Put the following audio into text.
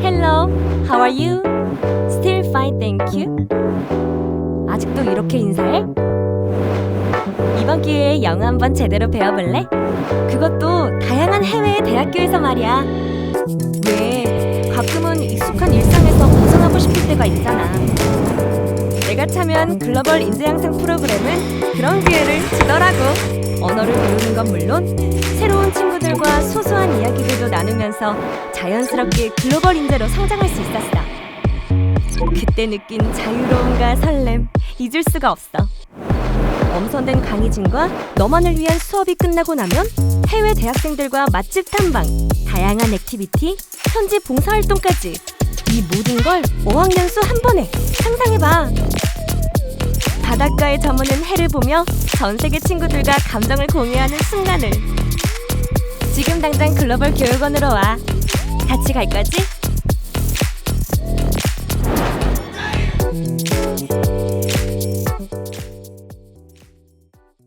Hello, how are you? Still fine, thank you. 아직도 이렇게 인사해? 이번 기회에 영어 한번 제대로 배워볼래? 그것도 다양한 해외의 대학교에서 말이야. 왜 가끔은 익숙한 일상에서 벗어나고 싶을 때가 있잖아. 내가 참여한 글로벌 인재 양성 프로그램은 그런 기회를 주더라고. 언어를 배우는 건 물론 새로운 친구들과 나누면서 자연스럽게 글로벌 인재로 성장할 수 있었어. 그때 느낀 자유로움과 설렘 잊을 수가 없어. 엄선된 강의진과 너만을 위한 수업이 끝나고 나면 해외 대학생들과 맛집 탐방, 다양한 액티비티, 현지 봉사활동까지 이 모든 걸 어학연수 한 번에 상상해봐. 바닷가에 저무는 해를 보며 전 세계 친구들과 감정을 공유하는 순간을 지금 당장 글로벌 교육원으로 와. 같이 갈 거지?